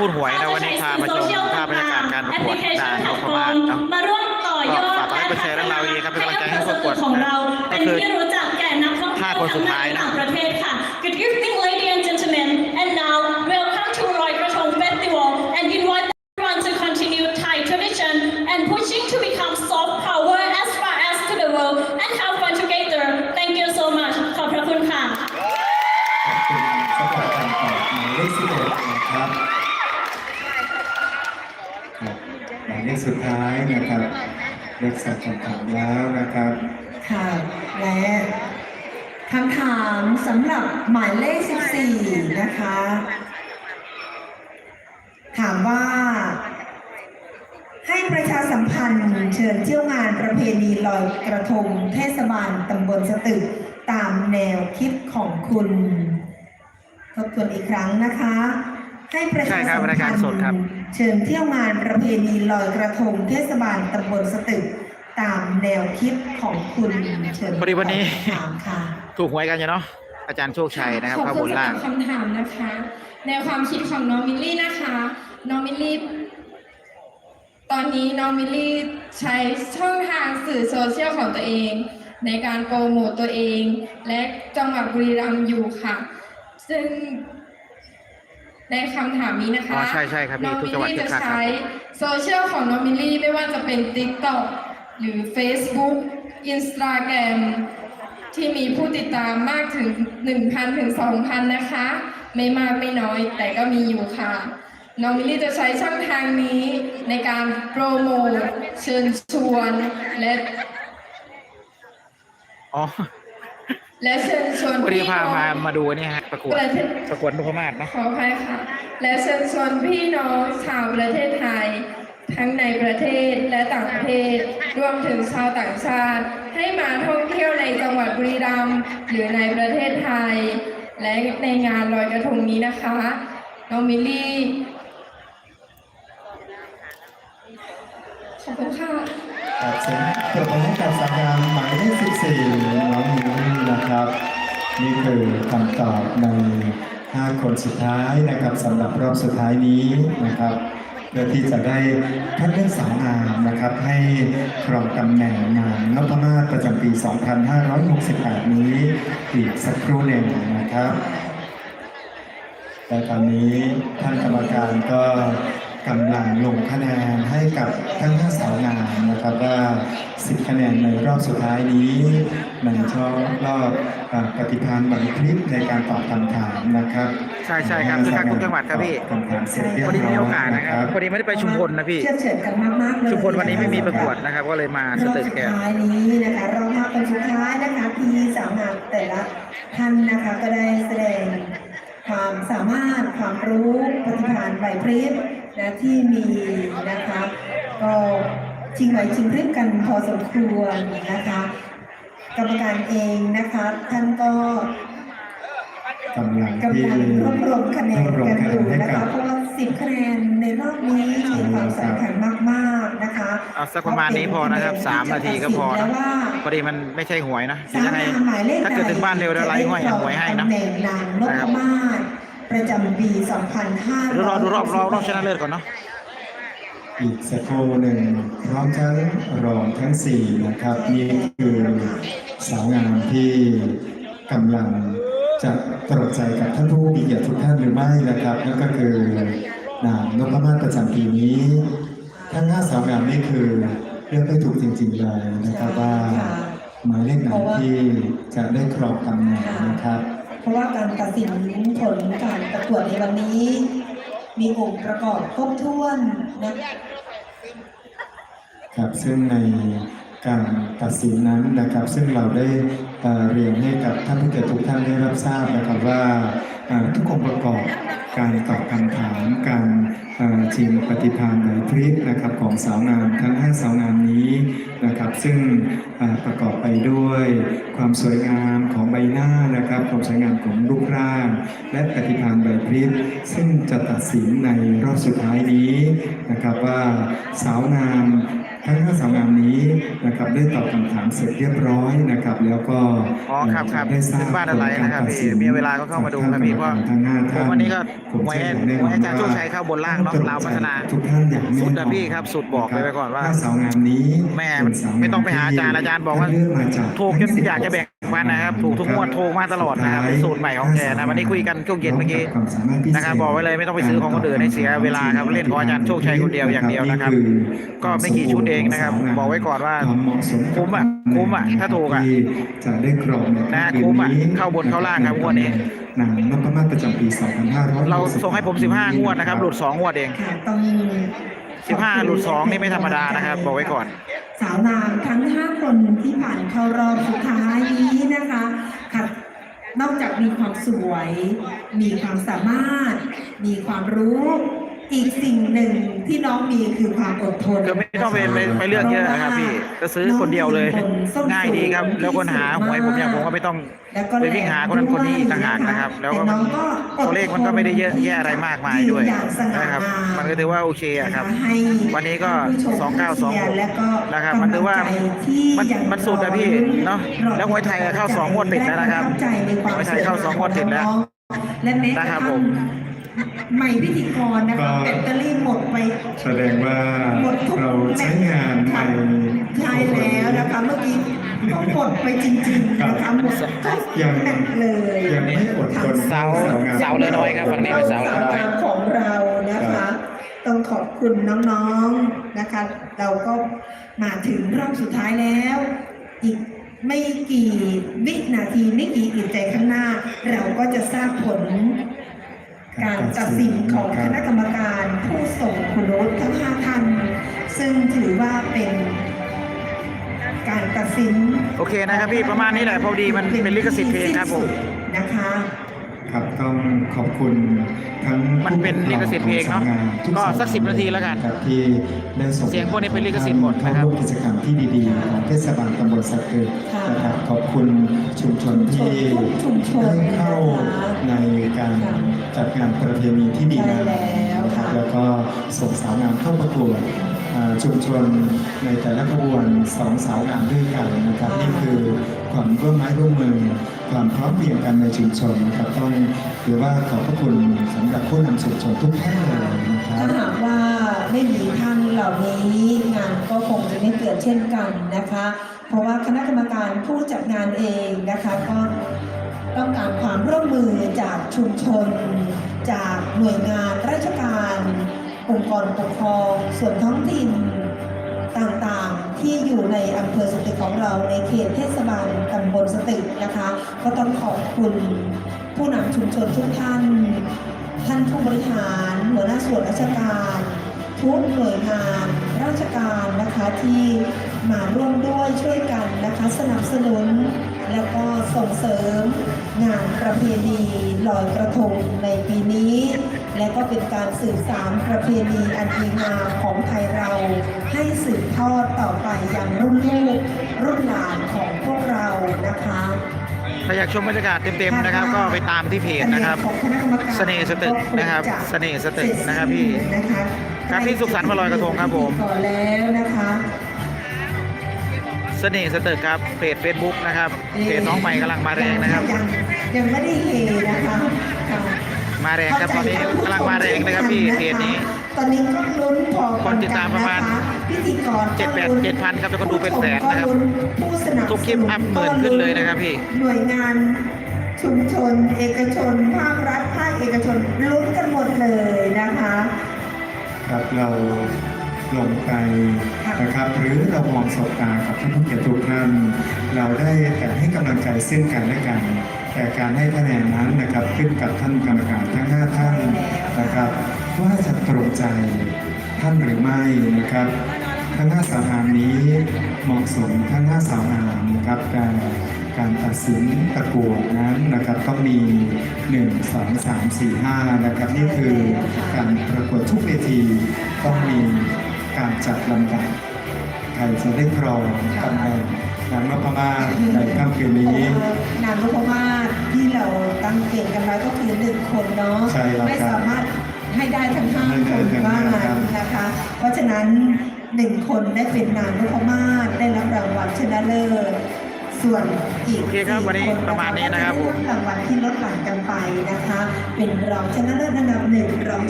พูดหวยนะวันนี้พามาชมภาพบรรยากาศการประกวดนางนพมาศเนาะมาร่วมต่อยอดก็ฝากไลค์กดแชร์และเราดีครับเป็นกำลังใจให้ผู้ประกวดของเราก็เป็นคือที่รู้จักแก่นักท่องเที่ยวห้าคนสุดท้ายนะต่างประเทศค่ะ Good evening ladies and gentlemen and now welcome to Roy Krathong Festival and invite everyone to continue Thai tradition and pushing to become soft power as far as to the world and have fun together Thank you so much ขอบพระคุณค่ะ ขอบคุณสำหรับการตอบหมายเลขสิบเอ็ดนะครับครับหมายเลขสุดท้ายนะครับเลข สับคำถามแล้วนะครับ ค่ะ และคำถามสำหรับหมายเลข 14 นะคะ ถามว่า ให้ประชาสัมพันธ์เชิญเที่ยวงานประเพณีลอยกระทงเทศบาลตำบลสตึกตามแนวคิดของคุณทบทวนอีกครั้งนะคะ ให้ประใช่ชาครัสับมรายพัการนธ์สดครับเชิญเที่ยวงานประเพณีลอยกระทงเทศบาลตำบลสตึก ตามแนวคิดของคุณเชิญพอดีวันนี้ถามค่ะถูกหวยกันอยู่เนาะอาจารย์โชคชัยนะครับขอบข้าคุบุณญสำหล่ารัง บคำถามนะคะ แนวความคิดของน้องมิลลี่นะคะ น้องมิลลี่ ตอนนี้น้องมิลลี่ใช้ช่องทางสื่อโซเชียลของตัวเอง ในการโปรโมตตัวเอง และจังหวัดบุรีรัมย์อยู่ค่ะ ซึ่งในคำถามนี้นะคะอ๋อใช่ใช่ครับพี่น้องทุกมิลจังหวัดลี่คึจะกคักครับใช้โซเชียลของน้องมิลลี่ไม่ว่าจะเป็น TikTok หรือ Facebook Instagram ที่มีผู้ติดตามมากถึง 1,000 ถึง 2,000 นะคะ ไม่มากไม่น้อยแต่ก็มีอยู่ค่ะ น้องมิลลี่จะใช้ช่องทางนี้ในการโปรโมทเชิญชวนและอ๋อและเชิญชวนพอดีพี่พาน้องมามาดูนี่ฮะประกวดประเทศประกวดนพมาศเนาะขออภัยค่ะ และเชิญชวนพี่น้องชาวประเทศไทย ทั้งในประเทศและต่างประเทศ รวมถึงชาวต่างชาติ ให้มาท่องเที่ยวในจังหวัดบุรีรัมย์หรือในประเทศไทย และในงานลอยกระทงนี้นะคะน้องมิลลี่ขอบคุณค่ะครับเสียงปรบมือให้กับสาวงามหมายเลข14น้องมินนี่นะครับ นี่คือคำตอบใน 5 คนสุดท้ายนะครับสำหรับรอบสุดท้ายนี้นะครับ เพื่อที่จะได้คัดเลือกสาวงามนะครับ ให้ครองตำแหน่งนางนพมาศประจำปี 2568 นี้อีกสักครู่หนึ่งนะครับและตอนนี้ท่านกรรมการก็กำลังลงคะแนนให้กับทั้งห้าสาวงามนะครับว่า 10 คะแนนในรอบสุดท้ายนี้ในช่องรอบ ปฏิภาณไหวพริบในการตอบคำถามนะครับ ใช่ใช่ครับคึกคักทุกจังหวัดครับพี่ตอบคำถามเสร็จเรียบพอดีมีร้โออยกาสนะนะคครัรับบพอดีไม่ได้ไปชุมพลนะพี่เชื่อเฉินกันมากๆเลยชุมพลวันนี้ไม่มีประกวดนะครับ ก็เลยมาสรอบตึกสุดแกท้ายนี้นะคะรอบห้าคนสุดท้ายนะคะที่สาวงามแต่ละท่านนะคะก็ได้แสดงความสามารถความรู้ปฏิภาณไหวพริบนะที่มีนะคะก็ชิงไหวชิงพริบกันพอสมควรนะคะ กรรมการเองนะคะท่านก็กำลังกำที่ลังรวบรวมคะแนนรวบรวมกันคะอแนยู่นให้นะกัคะบเพราะว่าสิบคะแนนในรอบนี้มีความสำคัญมากๆนะคะเอาสักประมาณนี้พอนะครับสามนาทีก็พอแล้นะวว่าพอดีมันไม่ใช่หวยนะสาจะมให้นางหมายเลขถ้าเกิดถึงบ้านเร็วเดี๋ยวไลฟ์ห้อยเอาหวยให้นะตำแหน่งนางนพมาศประจำปี2500เดี๋ยวรอดูรอบรอบรอบชนะเลิศก่อนเนาะอีกสักครู่หนึ่งพร้อมทั้งรองทั้งสี่นะครับนี่คือ สาวงามที่กำลังจะตรวจใจกับท่านผู้มีเกียรติทุกท่านหรือไม่นะครับ นั่นก็คือนางนพมาศประจำปีนี้ทั้งห้าสาวงามนี่คือเลือกได้ถูกจริงๆเลยนะครับว่าหมายเลขไหนที่จะได้ครองตำแหน่งนะครับ เพราะว่าการตัดสินผลการประกวดในวันนี้ มีองค์ประกอบครบถ้วนนะครับซึ่งใน การตัดสินนั้นนะครับ ซึ่งเราได้เรียนให้กับท่านผู้เกียรติทุกท่านได้รับทราบนะครับว่าทุกองค์ประกอบการตอบคำถามการชิงปฏิภาณไหวพริบนะครับของสาวงามทั้งห้าสาวงามนี้นะครับ ซึ่งประกอบไปด้วยความสวยงามของใบหน้านะครับความสวยงามของรูปร่าง และปฏิภาณไหวพริบซึ่งจะตัดสินในรอบสุดท้ายนี้นะครับว่าสาวงาม ทั้งห้าสาวงามนี้นะครับได้ตอบคำถามเสร็จเรียบร้อยนะครับ แล้วก็อ๋อครับครับได้ทราบถึงบ้านอะไรนะครับพี่มีเวลาก็เข้ามาดูครับพี่เพราะทั้งห้าผท่ามนวันนี้ก็ผมหวยเชื่ออย่างแน่นหอวยนอาจารย์โชคชัยเข้าบนล่างเนาะลาวพัฒนาทุกท่านอย่างแน่นอนสุดอะพี่ครับสุดบอกเลยไว้ก่อนว่าห้สาวงามนี้แม่เป็นสาวงามไม่ต้องไปหาอาจารย์อาจารย์บอกว่าที่เลือกมาจากถูกจนอยากจะแบ่งปันนะครับถูกทุกงวดถูกมาตลอดนะครับเป็นสูตรใหม่ของแกนะวันนี้คุยกันช่วงเย็นเมื่อกี้ความสามารถพิเศษนะครับบอกไว้เลยไม่ต้องไปซื้อของคนอื่นให้เสียเวลาครับเล่นของอาจารย์โชคชัยคนเดียวอย่างเดียวนะครับ ก็ไม่กี่ชุดเองนะครับ บอกไว้ก่อนว่าควมเหมาะสคุ้มอะคุ้มอะถ้าถูกอะที่จะได้กรองในนะคืนคุ้มอะนี้เข้าบนเข้าล่างครับงวดนี้หนังนพมาศประจำปี 2500เราส่งให้ผม 15 งวดนะครับ หลุด 2 งวดเองค่ะต้อง 15 หลุด 2 นี่ไม่ธรรมดานะครับ บอกไว้ก่อน สาวนามทั้ง 5 คนที่ผ่านเข้ารอบสุดท้ายนี้นะคะค่ะนอกจากมีความสวย มีความสามารถ มีความรู้ อีกสิ่งหนึ่งที่น้องมีคือความอดทนคือไม่ต้องไปไปไปเลือกเยอะนะครับพี่ก็ซื้อคนเดียวเลย ง่ายดีครับ แล้วคนหาหวยผมอย่างผมก็ไม่ต้องแล้วก็ไปวิ่งหาคนนั้นคนนี้ต่างหากนะครับ แล้วก็ต่น้องอดทนตัวเลขมันก็ไม่ได้เยอะแยะอะไรมากมายด้วยนอย่างสง่านะครับงามมันก็ถือว่าโอเคอะครับให้วันนี้ก็ผู้ชม2926และก็นะครับ มันถือว่าำลังใจที่มันยังมันสุดอะพี่เนอะรอแล้วมวยไทยอะเข้าสองงวดติดแล้วนะครับได้ปทัใจในความมวยไทยเข้าสองงวดติดแล้วและแม้กนะระครับทั่ผงม ใหม่พิธีกรนะคะก็แบตเตอรี่หมดไป แสดงว่าหมดทุกเราใช้งานใน ใช่แล้วนะคะเมื่อกี้ก็หมดไปจริงๆนะคะหมดทุกยังแมตช์เลยยังไม่อดทนเสาเสาเลยน้อยครับฝั่งนี้เป็นเสาเลยน้อย ของเรานะครัคะบต้องขอบคุณน้องๆนะคะ เราก็มาถึงรอบสุดท้ายแล้ว อีกไม่กี่วินาทีไม่กี่อึดใจข้างหน้า เราก็จะทราบผล การตัดสินของคณะกรรมการผู้ส่งคุณวุฒิทั้งห้าท่านซึ่งถือว่าเป็นการตัดสินโอเคนะครับพี่ประมาณนี้แหละพอดีมันเป็นลิขสิทธิ์เพลงครับผมนะคะครับต้องขอบคุณทั้งมันเป็นลิขสิทธิ์เพลงเนอะผู้ปกครองของสาวงามก็สัก10นาทีแล้วกันครับที่ได้ส่งเสียงพวกนี้เป็นลิขสิทธิ์หมดนะครับเข้าร่วมกิจกรรมที่ดีๆของเทศบาลตำบลสักเกิดค่ะนะครับขอบคุณชุมชนที่ชุมชนได้เข้า ในการค่ะจัดงานประเพณีที่ดีงามใช่แล้วนะครับค่ะแล้วก็ส่งสาวงามเข้าประกวดอ่าชุมชนในแต่ละขบวนสองสาวงามด้วยกันนะครับค่ะนี่คือความร่วมไม้ร่วมมือความพร้อมเพรียงกันในชุมชนนะครับต้องถือว่าขอบพระคุณสำหรับผู้นำชุมชนทุกท่านเลยนะครับถ้าหากว่าไม่มีท่านเหล่านี้งานก็คงจะไม่เกิดเช่นกันนะคะ เพราะว่าคณะกรรมการผู้จัดงานเองนะคะก็ ต้องการความร่วมมือจากชุมชน จากหน่วยงานราชการ องค์กรปกครองส่วนท้องถิ่นต่างๆ ที่อยู่ในอำเภอสตึกของเราในเขตเทศบาลตำบลสตึกนะคะ ก็ต้องขอบคุณผู้นำชุมชนทุกท่าน ท่านผู้บริหาร หัวหน้าส่วนราชการ ทุกหน่วยงานราชการนะคะที่มาร่วมด้วยช่วยกันนะคะสนับสนุน ส่งเสริมงานประเพณีลอยกระทงในปีนี้ และก็เป็นการสืบสานประเพณีอันดีงามของไทยเรา ให้สืบทอดต่อไปอย่างรุ่นลูกรุ่นหลานของพวกเรานะคะถ้าอยากชมบรรยากาศเต็มๆนะครับ ก็ไปตามที่เพจนะครับของคณะกรรมการเสน่ห์สตึกนะครับเสน่ห์สตึกนะครับพี่นะคะครับพี่สุขสันต์วันลอยกระทงครับผมก่อนแล้วนะคะ เสน่ห์สตึกครับเพจ Facebook นะครับเพจน้องใหม่กำลังมาแรงนะครับ ยังยังไม่ได้เฮนะคะค่ะมาแรงครับตอนนี้กำลังมาแรงนะครับพี่เพจนี้ ตอนนี้ก็ลุ้นพอคนติดตามประมาณพิธีกรเจ็ดแปดเจ็ดพันครับแล้วก็ดูเป็นแสนนะครับผู้สนับสนุนทุกคลิปอัพหมื่นขึ้นเลยนะครับพี่หน่วยงานชุมชน เอกชนภาครัฐภาคเอกชนลุ้นกันหมดเลยนะคะ ครับเราลงไป นะครับ หรือเรามองสบตากับท่านผู้เกียรติทุกท่านเราได้แต่ให้กำลังใจซึ่งกันและกัน แต่การให้คะแนนนั้นนะครับขึ้นกับท่านกรรมการทั้งห้าท่านนะครับว่าจะตรงใจท่านหรือไม่นะครับทั้งห้าสาวงานี้เหมาะสมทั้งห้าสาวงามนะครับการการตัดสินประกวดนั้นนะครับต้องมี 1 2 3 4 5นะครับนี่คือการประกวดทุกเวทีต้องมีการจัดลำดับ ใครจะได้ครองตำแหน่งนางนพมาศในค่ำคืนนี้ นางนพมาศที่เราตั้งเกณฑ์กันไว้ก็คือหนึ่งคนเนาะใช่แล้วครับไม่สามารถให้ได้ทั้งห้าให้คได้นทั้งว่าห้างั้นครับนะคะ เพราะฉะนั้นหนึ่งคนได้เป็นนางนพมาศได้รับรางวัลชนะเลิศส่วนอีกโอเคครับวันนี้สี่ประมาณนี้นะครับผมก็จได้รางวัลที่ลดหลั่นกันไปนะคะ เป็นรองชนะเลิศอันดับหนึ่งรอง